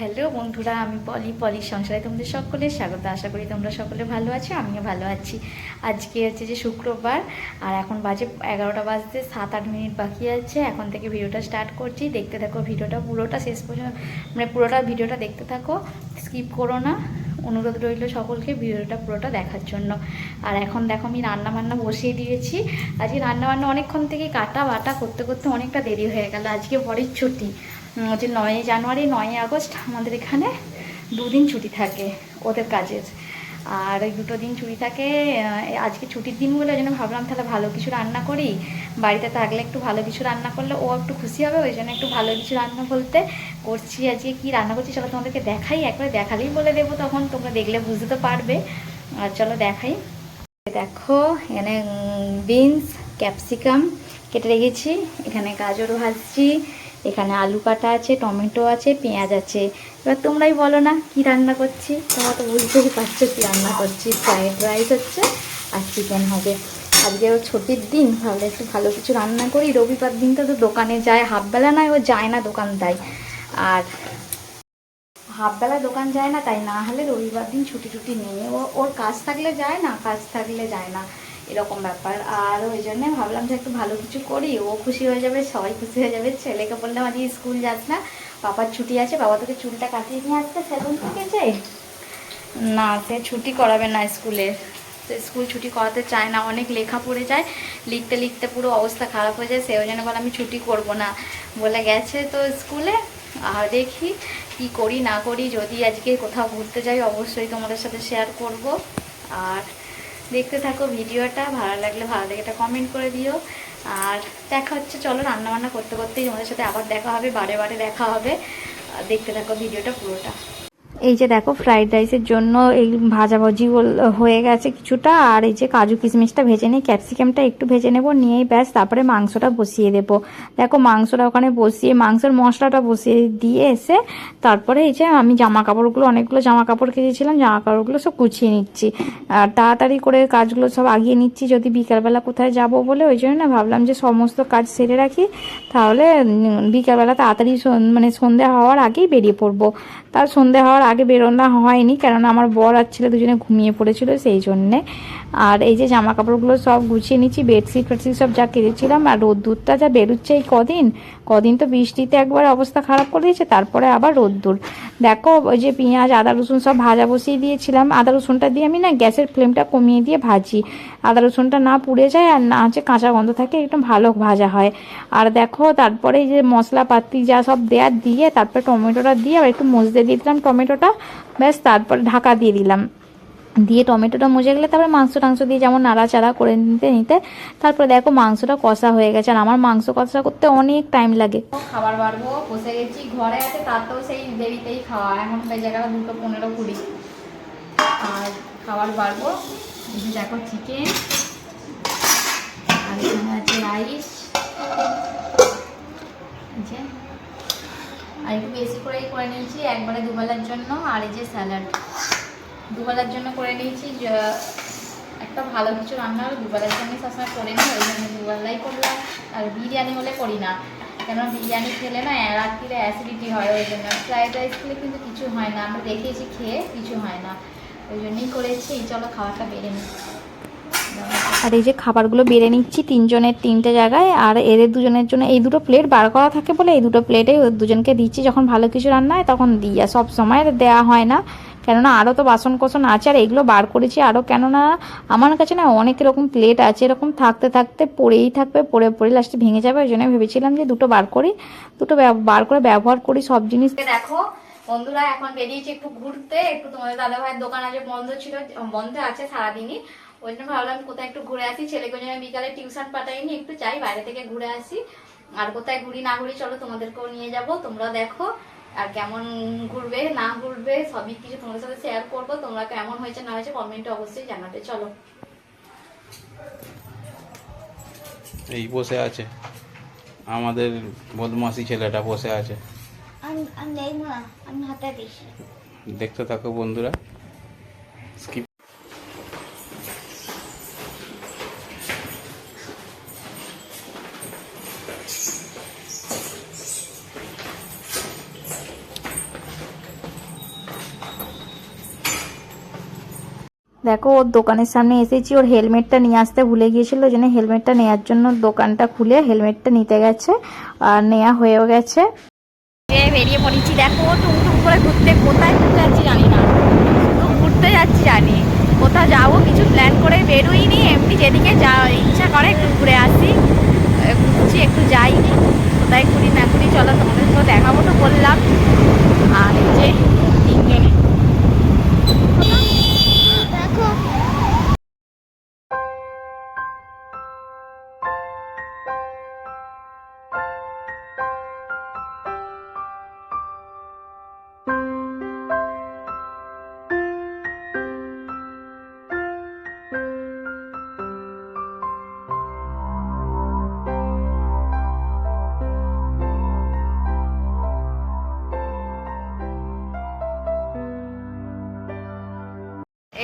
Hello বন্ধুরা, আমি পলি পলির সংসারে তোমাদের সকলের স্বাগত। আশা করি তোমরা সকলে ভালো আছো, আমিও ভালো আছি। আজকে হচ্ছে যে শুক্রবার, আর এখন বাজে এগারোটা বাজতে সাত আট মিনিট বাকি আছে। এখন থেকে ভিডিওটা স্টার্ট করছি। দেখতে থাকো ভিডিওটা পুরোটা, শেষ পর্যন্ত মানে পুরোটা ভিডিওটা দেখতে থাকো। স্কিপ করো না। অনুরোধ রইল সকলকে ভিডিওটা পুরোটা দেখার জন্য। আর এখন দেখো আমি রান্না বান্না বসিয়ে দিয়েছি। আজকে রান্না বান্না অনেকক্ষণ থেকে কাটা বাটা করতে করতে অনেকটা দেরি হয়ে গেল। আজকে বড়ির ছুটি। হচ্ছে নয়ই জানুয়ারি, নয়ই আগস্ট, আমাদের এখানে দুদিন ছুটি থাকে ওদের কাজের। আর দুটো দিন ছুটি থাকে আজকে ছুটির দিন বলে ওই জন্য ভাবলাম তাহলে ভালো কিছু রান্না করি। বাড়িতে থাকলে একটু ভালো কিছু রান্না করলে ও একটু খুশি হবে, ওই জন্য একটু ভালো কিছু রান্না বলতে করছি আজকে কি রান্না করছি চলো তোমাদেরকে দেখাই, একবার দেখালেই বলে দেবো তখন, তোমরা দেখলে বুঝতে তো পারবে। আর চলো দেখাই। দেখো, এখানে বিনস, ক্যাপসিকাম কেটে রেখেছি। এখানে গাজর ভাজছি, এখানে আলু কাটা আছে, টমেটো আছে, পেঁয়াজ আছে। এবার তোমরাই বলো না, কি রান্না করছি? তোমরা তো বুঝতেই পারছ কি রান্না করছি। ফ্রায়েড রাইস হচ্ছে আর চিকেন হবে। আজকে ও ছুটির দিন ভাবলে একটু ভালো কিছু রান্না করি। রবিবার দিনটা তো দোকানে যায়, হাফবেলা নয়, ও যায় না দোকান তাই আর হাফবেলা দোকান যায় না, তাই না হলে রবিবার দিন ছুটি টুটি নিয়ে ও, ওর কাজ থাকলে যায় না, কাজ থাকলে যায় না। এরকম ব্যাপার। আর ওই জন্য ভাবলাম যে একটু ভালো কিছু করি। ও খুশি হয়ে যাবে, সবাই খুশি হয়ে যাবে। ছেলেকে বললাম, আজকে স্কুল যাস না। বাবার ছুটি আছে, বাবা তোকে চুলটা কাটিয়ে নিয়ে আসতে সেলুন থেকে যে? না, সে ছুটি করাবে না স্কুলে। তো স্কুল ছুটি করাতে চায় না। অনেক লেখা পড়ে যায়। লিখতে লিখতে পুরো অবস্থা খারাপ হয়ে যায়। সে ওই জন্য বলে আমি ছুটি করব না। বলে গেছে তো স্কুলে। আর দেখি কি করি না করি। যদি আজকে কোথাও ঘুরতে যাই, অবশ্যই তোমাদের সাথে শেয়ার করব। আর দেখতে থাকো ভিডিওটা, ভালো লাগলে ভালো লাগে এটা কমেন্ট করে দিও। আর দেখা হচ্ছে, চলো রান্না বান্না করতে করতেই তোমাদের সাথে আবার দেখা হবে, বারে বারে দেখা হবে। দেখতে থাকো ভিডিওটা পুরোটা। এই যে দেখো ফ্রাইড রাইসের জন্য এই ভাজাভাজি হয়ে গেছে কিছুটা, আর এই যে কাজু কিশমিশটা ভেজে নিই ক্যাপসিকামটা একটু ভেজে নেব, নিয়েই ব্যাস, তারপরে মাংসটা বসিয়ে দেবো। দেখো, মাংসটা ওখানে বসিয়ে, মাংসের মশলাটা বসিয়ে দিয়ে এসে, তারপরে এই যে আমি জামা কাপড়গুলো অনেকগুলো জামা কাপড় কেচেছিলাম জামা কাপড়গুলো সব গুছিয়ে নিচ্ছি। আর তাড়াতাড়ি করে কাজগুলো সব আগিয়ে নিচ্ছি, যদি বিকালবেলা কোথায় যাব বলে, ওই জন্য না ভাবলাম যে সমস্ত কাজ সেরে রাখি, তাহলে বিকালবেলা তাড়াতাড়ি মানে সন্ধ্যা হওয়ার আগেই বেরিয়ে পড়ব। তার সন্ধে হওয়ার আগে বেরোনো হয়নি, কেননা আমার বর আর ছেলে দুজনে ঘুমিয়ে পড়েছিল সেই জন্যে। আর এই যে জামা কাপড়গুলো সব গুছিয়ে নিচ্ছি, বেডশিট ফেডশিট সব যা কেটেছিলাম, আর রোদ্দুরটা যা বেরোচ্ছে এই কদিন কদিন তো বৃষ্টিতে একবার অবস্থা খারাপ করে দিয়েছে, তারপরে আবার রোদ্দুর। দেখো, ওই যে পেঁয়াজ, আদা, রসুন সব ভাজা বসিয়ে দিয়েছিলাম। আদা, রসুনটা দিয়ে আমি না গ্যাসের ফ্লেমটা কমিয়ে দিয়ে ভাজি। আদা, রসুনটা না পুড়ে যায় আর না হচ্ছে কাঁচা গন্ধ থাকে, একদম ভালো ভাজা হয়। আর দেখো, তারপরে যে মশলাপাতি যা সব দেওয়ার দিয়ে, তারপরে টমেটোটা দিয়ে আবার একটু মজতে দিয়ে দিলাম টমেটোটা। ব্যাস, তারপরে ঢাকা দিয়ে দিলাম। দিয়ে টমেটোটা মজে গেলে তারপরে মাংস টাংস দিয়ে যেমন নাড়াচাড়া করে নিতে নিতে, তারপরে দেখো মাংসটা কষা হয়ে গেছে। আর আমার মাংস কষা করতে অনেক টাইম লাগে। খাবার বাড়বো, বসে গেছি, ঘরে আছে, তাতেও সেই দেরিতেই খাওয়া। এখন বেজে গেল দুটো পনেরো কুড়ি। আর খাবার বাড়বো দেখো চিকেন আর এখানে আছে রাইস আর একটু বেশি করেই করে নিয়েছি, একবারে দুবেলার জন্য। আর এই যে স্যালাড দুবেলার জন্য করে নিয়েছি একটা ভালো কিছু রান্না হলে দুবেলার জন্য সবসময় করে নিই, ওই জন্য দুবেলাই করলাম। আর বিরিয়ানি হলে করি না কেন বিরিয়ানি খেলে না রাত্রিরে অ্যাসিডিটি হয়, ওই জন্য ফ্রাইড রাইস খেলে কিন্তু কিছু হয় না, আমরা দেখিয়েছি খেয়ে কিছু হয় না, ওই জন্যই করেছি, চলো খাওয়াটা বেড়ে নিই। আর এই যে খাবারগুলো বেড়ে নিচ্ছি তিনজনের তিনটে জায়গায়, আর এদের দুজনের জন্য এই দুটো প্লেট বার করা থাকে বলে এই দুটো প্লেটে দুজনকে দিচ্ছি, যখন ভালো কিছু রান্না হয় তখন দিই, আর সব সময় দেওয়া হয় না। কেননা আরও তো বাসন কোসন আছে আর এগুলো বার করেছি আরও কেননা আমার কাছে না অনেক রকম প্লেট আছে, এরকম থাকতে থাকতে পড়েই থাকবে, পড়ে পড়ে লাস্টে ভেঙে যাবে, ওই জন্য ভেবেছিলাম যে দুটো বার করি, দুটো বার করে ব্যবহার করি সব জিনিস। দেখো, বন্ধুরা এখন বেরিয়েছি একটু ঘুরতে, একটু তোমাদের দাদা ভাইয়ের দোকান আজ বন্ধ ছিল, বন্ধ আছে সারাদিনই। ওই জন্য ভাবলাম কোথায় একটু ঘুরে আসি, ছেলেকে জন্য বিকালে টিউশন পাঠাইনি, একটু চাই বাইরে থেকে ঘুরে আসি। আর কোথায় ঘুরি না ঘুরি চলো তোমাদেরকেও নিয়ে যাব তোমরা দেখো। আর কেমন ঘুরবে না ঘুরবে সবই কিছু তোমাদের সাথে শেয়ার করব। তোমরা কেমন হয়েছে না হয়েছে কমেন্টে অবশ্যই জানাবে। চলো। এই বসে আছে। আমাদের বদমাসি ছেলেটা বসে আছে। আমি আমি দেখব না আমি হাতে দিছি দেখতে থাকো বন্ধুরা। স্কিপ দেখো, ওর দোকানের সামনে এসেছি, ওর হেলমেটটা নিয়ে আসতে ভুলে গিয়েছিল, ওই জন্য হেলমেটটা নেওয়ার জন্য দোকানটা খুলে হেলমেটটা নিতে গেছে আর নেওয়া হয়েও গেছে। বেরিয়ে পড়েছি। দেখো টুমটুম করে ঘুরতে, কোথায় ঘুরতে যাচ্ছি জানি না। ঘুরতে যাচ্ছি জানি। কোথাও যাব, কিছু প্ল্যান করে বেরোইনি। এমনি যেদিকে যা ইচ্ছা করে একটু ঘুরে আসি। ঘুরছি, একটু যাইনি। কোথায় ঘুরি না ঘুরি, চলো তোমাদের তো দেখাবো তো বললাম। আর যে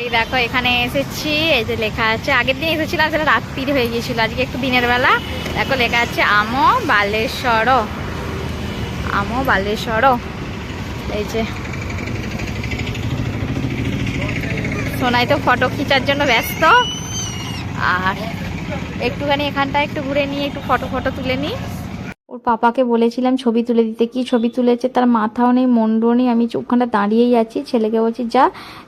এই দেখো, এখানে এসেছি। এই যে লেখা আছে, আগের দিন এসেছিলাম সেটা রাত্রির হয়ে গিয়েছিল। আজকে একটু দিনের বেলা। দেখো, লেখা আছে, আমো বালেশ্বর। আমো বালেশ্বর। এই যে। সোনাই তো ফটো খিচার জন্য ব্যস্ত। আর একটুখানি এখানটা একটু ঘুরে নিয়ে, একটু ফটো ফটো তুলে নিই। পাপাকে বলেছিলাম, ছবি তুলে দিতে। কি ছবি তুলেছে? তার মাথাও নেই মন্ডও নেই। আমি ওখানটা দাঁড়িয়েই আছি। ছেলেকে বলছি, যা,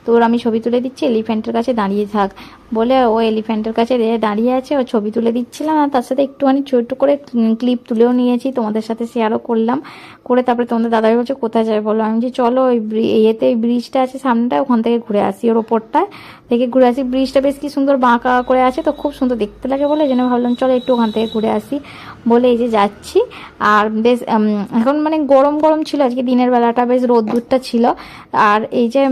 তোর আমি ছবি তুলে দিচ্ছি, এলিফ্যান্টের কাছে দাঁড়িয়ে থাক। বলে ও এলিফ্যান্টের কাছে দাঁড়িয়ে আছে, ও ছবি তুলে দিচ্ছিলাম আর তার সাথে একটুখানি ছোট্ট করে ক্লিপ তুলেও নিয়েছি, তোমাদের সাথে শেয়ারও করলাম। করে তারপরে তোমাদের দাদাভাই বলছে, কোথায় যাবে? বলো, আমি যে চলো ওই ইয়েতে ব্রিজটা আছে সামনেটা, ওখান থেকে ঘুরে আসি ওর ওপরটায় থেকে ঘুরে আসি ব্রিজটা বেশ কি সুন্দর বাঁকা করে আছে তো, খুব সুন্দর দেখতে লাগে বলে জন্য ভাবলাম, চলো একটু ওখান থেকে ঘুরে আসি। বলে এই যে যাচ্ছি। আর বেশ এখন মানে গরম গরম ছিল, আজকে দিনের বেলাটা বেশ রোদ্দুরটা ছিল। আর এই যে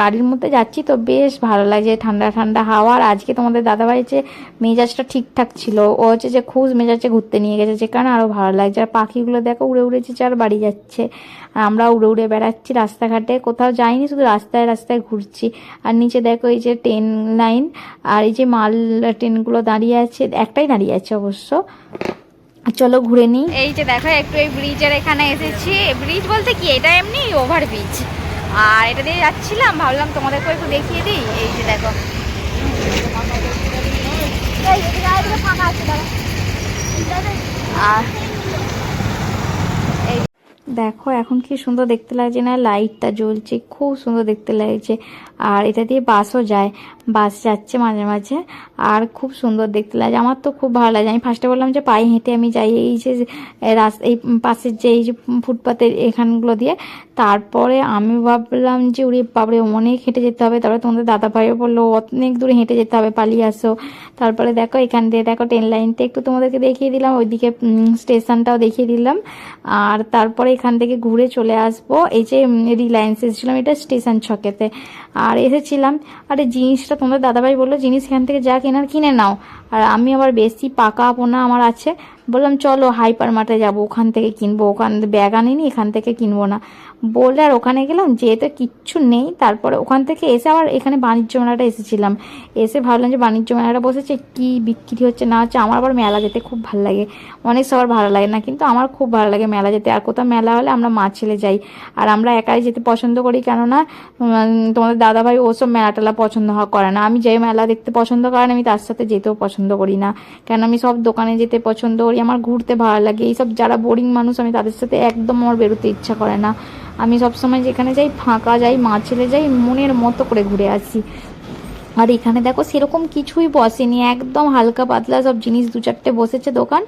গাড়ির মধ্যে যাচ্ছি তো বেশ ভালো লাগছে, ঠান্ডা ঠান্ডা হাওয়া। আর আজকে তোমাদের দাদা দাদাভাই যে মেজাজটা ঠিকঠাক ছিল, ও হচ্ছে যে খুব মেজাজে ঘুরতে নিয়ে গেছে, যে কারণে আরও ভালো লাগছে। আর পাখিগুলো দেখো, উড়ে উড়ে যে আর বাড়ি যাচ্ছে। আর আমরা উড়ে উড়ে বেড়াচ্ছি রাস্তাঘাটে, কোথাও যাইনি, শুধু রাস্তায় রাস্তায় ঘুরছি। আর নিচে দেখো এই যে ট্রেন লাইন, আর এই যে মাল ট্রেনগুলো দাঁড়িয়ে আছে, একটাই দাঁড়িয়ে আছে অবশ্য। চলো ঘুরে নিই এই যে দেখো, একটু এই ব্রিজের এখানে এসেছি। ব্রিজ বলতে কি, এটা এমনি ওভার ব্রিজ আর এটা দিয়ে যাচ্ছিলাম, ভাবলাম তোমাদেরকে একটু দেখিয়ে দিই। এই যে দেখো আর দেখো এখন কি সুন্দর দেখতে লাগছে না? লাইটটা জ্বলছে খুব সুন্দর দেখতে লাগছে। আর এটা দিয়ে বাসও যায়। বাস যাচ্ছে মাঝে মাঝে। আর খুব সুন্দর দেখতে লাগে। আমার তো খুব ভালো লাগে। আমি ফার্স্টে বললাম যে পায়ে হেঁটে আমি যাই। এই যে রাস্তা এই পাশের যে, এই যে ফুটপাতের এখানগুলো দিয়ে। তারপরে আমি ভাবলাম যে উড়ে বাবরে অনেক হেঁটে যেতে হবে। তারপরে তোমাদের দাদা ভাইও বলল, অনেক দূরে হেঁটে যেতে হবে, পালিয়ে আসো। তারপরে দেখো, এখান দিয়ে দেখো ট্রেন লাইনটা একটু তোমাদেরকে দেখিয়ে দিলাম। ওইদিকে স্টেশনটাও দেখিয়ে দিলাম। আর তারপরে এখান থেকে ঘুরে চলে আসব। এই যে রিলায়েন্স এসেছিলাম, এটা স্টেশন ছকেতে। আর এসেছিলাম, আর এই জিনিসটা তোমাদের দাদাভাই বলল, জিনিস এখান থেকে যা কেনার কিনে নাও। আর আমি আবার বেশি পাকা পোনা আমার আছে বললাম, চলো হাইপার মার্টে যাব, ওখান থেকে কিনবো, ওখান ব্যাগ আনিনি, এখান থেকে কিনবো না। বলে আর ওখানে গেলাম যেহেতু কিচ্ছু নেই। তারপরে ওখান থেকে এসে আবার এখানে বাণিজ্য মেলাটা এসেছিলাম। এসে ভাবলাম যে বাণিজ্য মেলাটা বসেছে, কি বিক্রি হচ্ছে না হচ্ছে, আমার আবার মেলা যেতে খুব ভালো লাগে। অনেক সবার ভালো লাগে না, কিন্তু আমার খুব ভালো লাগে মেলা যেতে। আর কোথাও মেলা হলে আমরা মা ছেলে যাই, আর আমরা একাই যেতে পছন্দ করি, কেননা তোমাদের দাদাভাই ওসব মেলা টেলা পছন্দ করে না। আমি যে মেলা দেখতে পছন্দ করেন, আমি তার সাথে যেতেও পছন্দ করি না। কেন, আমি সব দোকানে যেতে পছন্দ করি আমার ঘুরতে ভালো লাগে। এইসব যারা বোরিং মানুষ, আমি তাদের সাথে একদম আমার বেরোতে ইচ্ছা করে না। আমি সবসময় যেখানে যাই, ফাঁকা যাই মা ছেলে যাই, মনের মতো করে ঘুরে আসি। আর এখানে দেখো সেরকম কিছুই বসেনি, একদম হালকা পাতলা সব জিনিস দু চারটে বসেছে দোকান।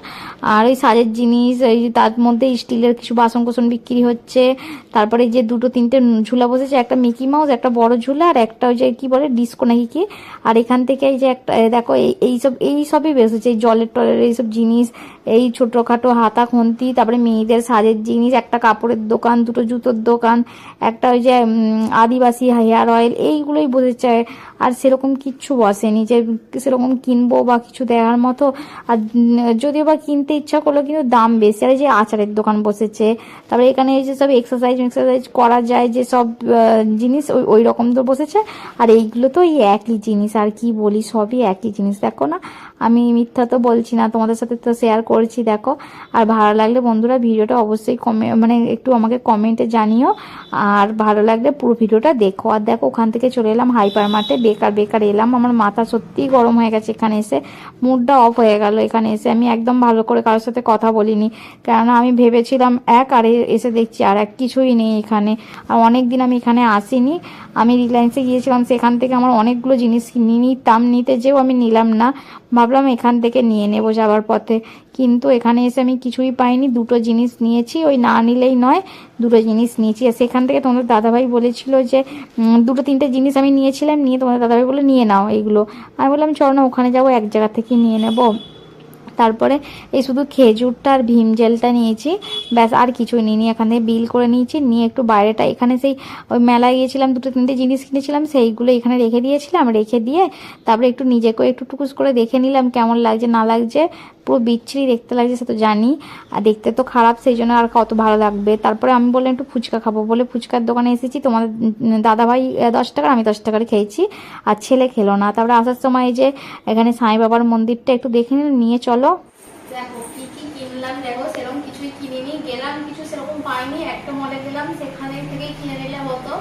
আর ওই সাজের জিনিস, এই তার মধ্যে স্টিলের কিছু বাসন কোসন বিক্রি হচ্ছে। তারপরে যে দুটো তিনটে ঝুলা বসেছে, একটা মিকি মাউস, একটা বড় ঝুলা, আর একটা ওই যে কি বলে, ডিস্কো নাকি কি? আর এখান থেকে এই যে একটা দেখো, এই, এইসব, এই সবই বেসেছে, এই জলের টলের এইসব জিনিস এই ছোটোখাটো হাতা খুন্তি, তারপরে মেয়েদের সাজের জিনিস, একটা কাপড়ের দোকান, দুটো জুতোর দোকান, একটা ওই যে আদিবাসী হেয়ার অয়েল, এইগুলোই বোঝাচ্ছে আর সেরকম কিচ্ছু বসেনি যে, সেরকম কিনবো বা কিছু দেওয়ার মতো। আর যদিও বা কিনতে ইচ্ছা করল কিন্তু দাম বেশি। আর এই যে আচারের দোকান বসেছে, তারপরে এখানে এই যে সব এক্সারসাইজ এক্সারসাইজ করা যায়, যে সব জিনিস ওই ওই রকম তো বসেছে। আর এইগুলো তো ওই একই জিনিস, আর কি বলি, সবই একই জিনিস, দেখো না। আমি মিথ্যা তো বলছি না, তোমাদের সাথে তো শেয়ার করছি, দেখো। আর ভালো লাগলে বন্ধুরা ভিডিওটা অবশ্যই কমে মানে একটু আমাকে কমেন্টে জানিও। আর ভালো লাগলে পুরো ভিডিওটা দেখো। আর দেখো, ওখান থেকে চলে এলাম হাইপার মার্টে বেকার বেকার এলাম। আমার মাথা সত্যিই গরম হয়ে গেছে এখানে এসে। মুডটা অফ হয়ে গেল এখানে এসে। আমি একদম ভালো করে কারোর সাথে কথা বলিনি। কেননা আমি ভেবেছিলাম এক, আর এসে দেখছি আর এক কিছুই নেই এখানে। আর অনেক দিন আমি এখানে আসিনি। আমি রিলায়েন্সে গিয়েছিলাম। সেখান থেকে আমার অনেকগুলো জিনিস নিতাম নিতে যেও আমি নিলাম না। ভাবলাম এখান থেকে নিয়ে নেব যাওয়ার পথে। কিন্তু এখানে এসে আমি কিছুই পাইনি, দুটো জিনিস নিয়েছি, ওই না নিলেই নয়, দুটো জিনিস নিয়েছি। আর সেখান থেকে তোমাদের দাদাভাই বলেছিল যে দুটো তিনটে জিনিস আমি নিয়েছিলাম, নিয়ে তোমাদের দাদাভাই বলে, নিয়ে নাও এইগুলো। আমি বললাম, চলো না, ওখানে যাব, এক জায়গা থেকে নিয়ে নেব। তারপরে এই শুধু খেজুরটা আর ভীম জেলটা নিয়েছি। ব্যাস, আর কিছুই নিইনি। এখান থেকে বিল করে নিয়েছি। নিয়ে একটু বাইরেটা, এখানে সেই ওই মেলায় গিয়েছিলাম, দুটো তিনটে জিনিস কিনেছিলাম, সেইগুলো এখানে রেখে দিয়েছিলাম। রেখে দিয়ে তারপরে একটু নিজেকে একটু টুকুস করে দেখে নিলাম, কেমন লাগছে, না লাগছে। পুরো বিচ্ছিরি দেখতে লাগছে, সে তো জানি। আর দেখতে তো খারাপ, সেই জন্য আর কত ভালো লাগবে। তারপরে আমি বললাম, একটু ফুচকা খাব। বলে ফুচকার দোকানে এসেছি। তোমাদের দাদাভাই দশ টাকার আমি দশ টাকার খেয়েছি। আর ছেলে খেলো না। তারপরে আসার সময় যে এখানে সাই বাবার মন্দিরটা একটু দেখে নিয়ে চলো। দেখো, কি কিনলাম, দেখো, সেরকম কিছুই কিনিনি। গেলাম, কিছু সেরকম পাইনি। একটা মলে গেলাম, সেখানে থেকে কিনে হতো।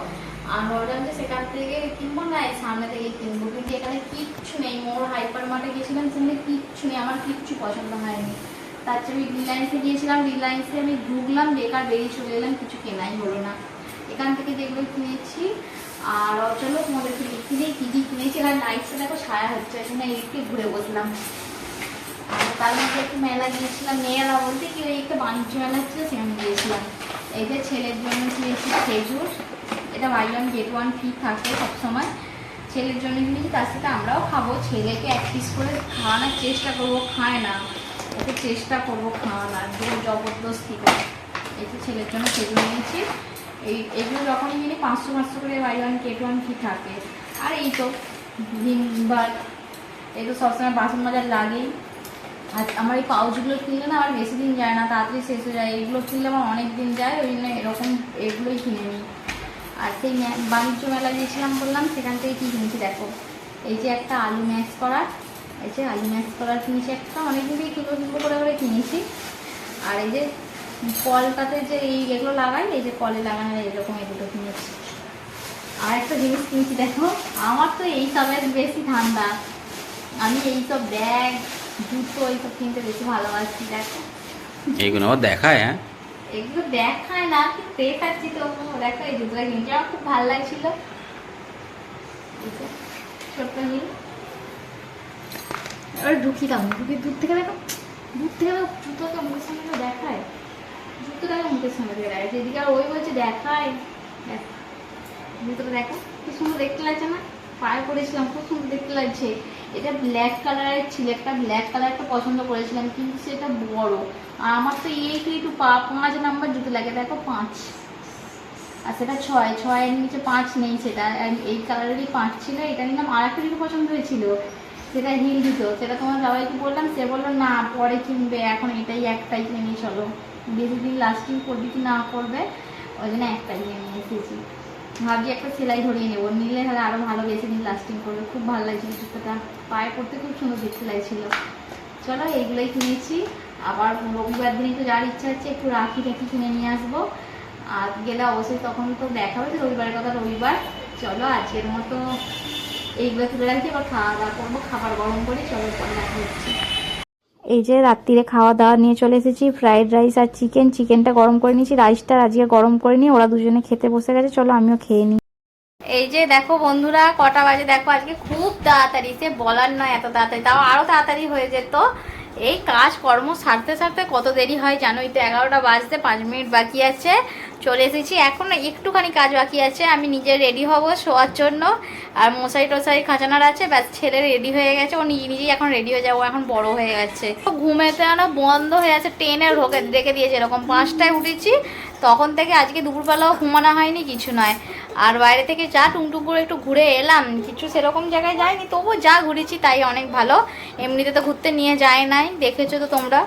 আর ভাবলাম যে সেখান থেকে কিনবো না সামনে থেকে কিনবো। কিন্তু এখানে কিচ্ছু নেই। মোর হাইপার মার্টে গেছিলাম, সেখানে কিচ্ছু নেই। আমার কিচ্ছু পছন্দ হয়নি। তার চেয়ে আমি রিলায়েন্সে গিয়েছিলাম। রিলায়েন্সে আমি ঢুকলাম, বেকার বেরিয়ে চলে এলাম। কিছু কেনাই হলো না। এখান থেকে যেগুলো কিনেছি, আর চলো তোমাদেরকে লিখে দিই, কী কী কিনেছি। এখানে নাইটসে দেখো ছায়া হচ্ছে। এখানে একটু ঘুরে বসলাম। আর তার মধ্যে একটু মেলা গিয়েছিলাম। মেলা বলতে কি, ওই একটা বাণিজ্য মেলা ছিল, সেখানে গিয়েছিলাম। এই যে ছেলের জন্য কিনেছি খেজুর। এটা buy one get one free থাকে সবসময়। ছেলের জন্য কিনেছি তার সাথে আমরাও খাব। ছেলেকে এক পিস করে খাওয়ানোর চেষ্টা করব, খায় না। ওকে চেষ্টা করব খাওয়ানোর জোর জবরদস্তি করে। এই যে ছেলের জন্য খেজুর নিয়েছি এই, এগুলো যখনই কিনি, পাঁচশো পাঁচশো করে buy one get one free থাকে। আর এই তো ভিমবার এই তো সবসময় বাসন মাজার লাগেই। আর আমার এই পাউচগুলো কিনলে না আমার বেশি দিন যায় না, তাড়াতাড়ি শেষ হয়ে যায়। এগুলো কিনলে আমার অনেক দিন যায়, ওই জন্য এরকম এগুলোই কিনে নিই। আর সেই বাণিজ্য মেলা গিয়েছিলাম বললাম, সেখান থেকে কী কিনেছি দেখো। এই যে একটা আলু ম্যাশ করা এই যে আলু ম্যাশ করার কিনেছি একটা অনেকদিন থেকে কিলো কিলো করে করে কিনেছি। আর এই যে কলটাতে যে এই এগুলো লাগাই, এই যে কলে লাগানো এরকম এই দুটো কিনেছি। আর একটা জিনিস কিনেছি দেখো, আমার তো এই সবের বেশি ঠান্ডা আমি এইসব ব্যাগ, জুতো এইসব কিনতে বেশি ভালোবাসি, দেখো। এইগুলো দেখায় হ্যাঁ? এগুলো দেখায় না, কিন্তু দেখাচ্ছি তো। দেখো, এই জুতোটা কিনছি আমার খুব ভালো লাগছিল। ছোট্ট এবার ঢুকি দাম ঢুকি দূর থেকে দেখো, দূর থেকে দেখো জুতোটা মুখের সামনে দেখায়। মুখের সামনে থেকে দেখায় যেদিকে আর ওই বলছে দেখায়। দেখ, জুতোটা দেখো, খুব সুন্দর দেখতে লাগছে না? পায়ে পরেছিলাম খুব সুন্দর দেখতে লাগছে। এটা ব্ল্যাক কালারের ছিল, একটা ব্ল্যাক কালারটা পছন্দ করেছিলাম, কিন্তু সেটা বড়। আর আমার তো এই কি একটু পা, পাঁচ নাম্বার জুতো লাগে, দেখো পাঁচ। আর সেটা ছয় ছয়ের নিচে পাঁচ নেই সেটা। এই কালারেরই পাঁচ ছিল, এটা নিলাম আর একটা জুতো পছন্দ হয়েছিল সেটা হিল জুতো। সেটা তোমার সবাইকে বললাম, সে বলল, না, পরে কিনবে, এখন এটাই একটাই কিনে চলো। বেশি দিন লাস্টিং করবে কি না করবে, ওই জন্য একটাই কিনে নিয়ে এসেছি। ভাবছি একটা সেলাই ধরিয়ে নেব। নিলে তাহলে আরও ভালো বেশি দিন লাস্টিং করবে। খুব ভালো লাগছিল জুতোটা পায়ে পড়তে খুব সুন্দর দেখতে লাগছিল। চলো, এইগুলোই কিনেছি। আবার রবিবার দিনই তো যার ইচ্ছা হচ্ছে, একটু রাখি টাখি কিনে নিয়ে আসব। আর গেলে অবশ্যই তখন তো দেখা হবে রবিবারের কথা রবিবার। চলো, আজকের মতো এইগুলো তুলে রাখছি আবার খাওয়া দাওয়া করব, খাবার গরম করে চলো, পরে দেখা হচ্ছে। এই যে রাত্রিরে খাওয়া দাওয়া নিয়ে চলে এসেছি ফ্রাইড রাইস আর চিকেন চিকেনটা গরম করে নিয়েছি রাইসটা আজকে গরম করে নিয়ে ওরা দুজনে খেতে বসে গেছে। চলো আমিও খেয়ে নিই। এই যে দেখো বন্ধুরা, কটা বাজে। দেখো আজকে খুব তাড়াতাড়ি, সে বলার নয় এত তাড়াতাড়ি, তাও আরও তাড়াতাড়ি হয়ে যেত। এই কাজ কর্ম সারতে সারতে কত দেরি হয় জানোই তো, এগারোটা বাজতে পাঁচ মিনিট বাকি আছে। চলে এসেছি। এখন একটুখানি কাজ বাকি আছে। আমি নিজে রেডি হব শোয়ার জন্য। আর মশারি টশারি খাঁচানার আছে। ব্যাস, ছেলে রেডি হয়ে গেছে। ও নিজে নিজেই এখন রেডি হয়ে যাব। এখন বড় হয়ে গেছে। ঘুমেতে না বন্ধ হয়ে আছে। ট্রেনে ঢোকে রেখে দিয়েছে এরকম। পাঁচটায় উঠেছি। তখন থেকে আজকে দুপুরবেলাও ঘুমানো হয়নি, কিছু নয়। আর বাইরে থেকে যা টুকটুক করে একটু ঘুরে এলাম। কিছু সেরকম জায়গায় যায়নি তবুও যা ঘুরেছি তাই অনেক ভালো। এমনিতে তো ঘুরতে নিয়ে যায় নাই। দেখেছ তো তোমরা।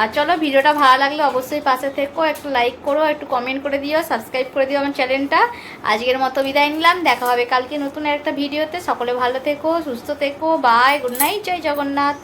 আর চলো ভিডিওটা ভালো লাগলে অবশ্যই পাশে থেকো, একটু লাইক করো, একটু কমেন্ট করে দিও সাবস্ক্রাইব করে দিও আমার চ্যানেলটা আজকের মতো বিদায় নিলাম, দেখা হবে কালকে নতুন একটা ভিডিওতে সকলে ভালো থেকো, সুস্থ থেকো বাই গুড নাইট জয় জগন্নাথ।